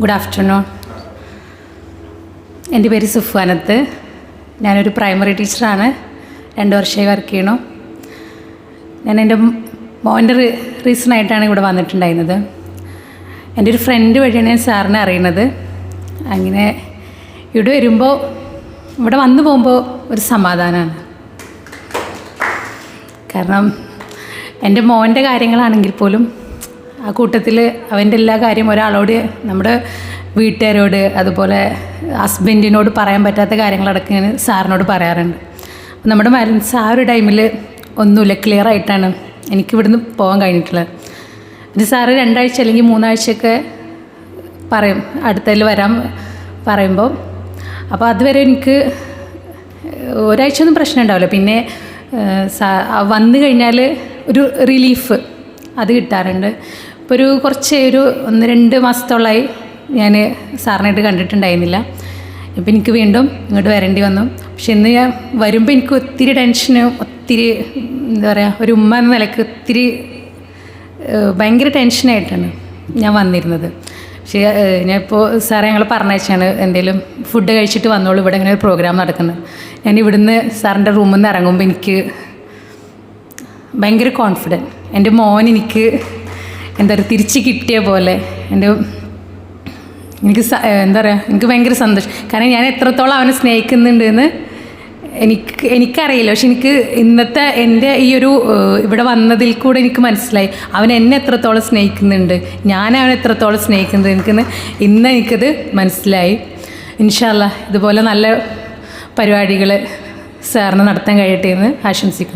Good afternoon എന്റെ പേര് സുഫാനത്ത് ഞാനൊരു പ്രൈമറി ടീച്ചറാണ് രണ്ട് വർഷമായി വർക്ക് ചെയ്യണു ഞാൻ എന്റെ മോന്റെ റീസൺ ആയിട്ടാണ് ഇവിടെ വന്നിട്ടുണ്ടായിരുന്നത്. എന്റെ ഒരു ഫ്രണ്ട് വഴിയാണ് ഞാൻ സാറിനെ അറിയുന്നത്. അങ്ങനെ ഇവിടെ വരുമ്പോൾ ഇവിടെ വന്നു പോകുമ്പോൾ ഒരു സമാധാനമാണ്. കാരണം എന്റെ മോന്റെ കാര്യങ്ങളാണെങ്കിൽ പോലും ആ കൂട്ടത്തിൽ അവന്റെ എല്ലാ കാര്യം ഒരാളോട് നമ്മുടെ വീട്ടുകാരോട് അതുപോലെ ഹസ്ബൻഡിനോട് പറയാൻ പറ്റാത്ത കാര്യങ്ങളടക്കം ഞാൻ സാറിനോട് പറയാറുണ്ട്. നമ്മുടെ മനസ്സ് ആ ഒരു ടൈമിൽ ഒന്നുമില്ല ക്ലിയർ ആയിട്ടാണ് എനിക്ക് ഇവിടുന്ന് പോകാൻ കഴിഞ്ഞിട്ടുള്ളത്. ഇത് സാറ് രണ്ടാഴ്ച അല്ലെങ്കിൽ മൂന്നാഴ്ചയൊക്കെ പറയും അടുത്തതിൽ വരാൻ പറയുമ്പോൾ അപ്പോൾ അതുവരെ എനിക്ക് ഒരാഴ്ച ഒന്നും പ്രശ്നം ഉണ്ടാവില്ല. പിന്നെ വന്നു കഴിഞ്ഞാൽ ഒരു റിലീഫ് അത് കിട്ടാറുണ്ട്. ഇപ്പോൾ ഒരു കുറച്ച് ഒരു ഒന്ന് രണ്ട് മാസത്തോളമായി ഞാൻ സാറിനായിട്ട് കണ്ടിട്ടുണ്ടായിരുന്നില്ല. ഇപ്പം എനിക്ക് വീണ്ടും ഇങ്ങോട്ട് വരേണ്ടി വന്നു. പക്ഷെ ഇന്ന് ഞാൻ വരുമ്പോൾ എനിക്ക് ഒത്തിരി ടെൻഷനും ഒത്തിരി എന്താ പറയുക ഒരു ഉമ്മ എന്ന നിലയ്ക്ക് ഒത്തിരി ഭയങ്കര ടെൻഷനായിട്ടാണ് ഞാൻ വന്നിരുന്നത്. പക്ഷേ ഞാൻ ഞാനിപ്പോൾ സാറേ ഞങ്ങൾ പറഞ്ഞയച്ചാണ് എന്തെങ്കിലും ഫുഡ് കഴിച്ചിട്ട് വന്നോളൂ. ഇവിടെ ഇങ്ങനെ ഒരു പ്രോഗ്രാം നടക്കുന്നത് ഞാൻ ഇവിടുന്ന് സാറിന്റെ റൂമിൽ നിന്ന് ഇറങ്ങുമ്പോൾ എനിക്ക് ഭയങ്കര കോൺഫിഡന്റ് എന്റെ മോൻ എനിക്ക് എന്താ പറയുക തിരിച്ച് കിട്ടിയ പോലെ. എന്റെ എനിക്ക് എന്താ പറയുക എനിക്ക് ഭയങ്കര സന്തോഷം. കാരണം ഞാൻ എത്രത്തോളം അവനെ സ്നേഹിക്കുന്നുണ്ട് എന്ന് എനിക്ക് എനിക്കറിയില്ല. പക്ഷെ എനിക്ക് ഇന്നത്തെ എന്റെ ഈ ഒരു ഇവിടെ വന്നതിൽ കൂടെ എനിക്ക് മനസ്സിലായി. അവൻ എന്നെ എത്രത്തോളം സ്നേഹിക്കുന്നുണ്ട്. ഞാൻ അവനെ എത്രത്തോളം സ്നേഹിക്കുന്നത് എനിക്കിന്ന് ഇന്ന് എനിക്കത് മനസ്സിലായി. ഇൻഷാല്ല ഇതുപോലെ നല്ല പരിപാടികൾ സാറിന് നടത്താൻ കഴിയട്ടെ എന്ന് ആശംസിക്കുന്നു.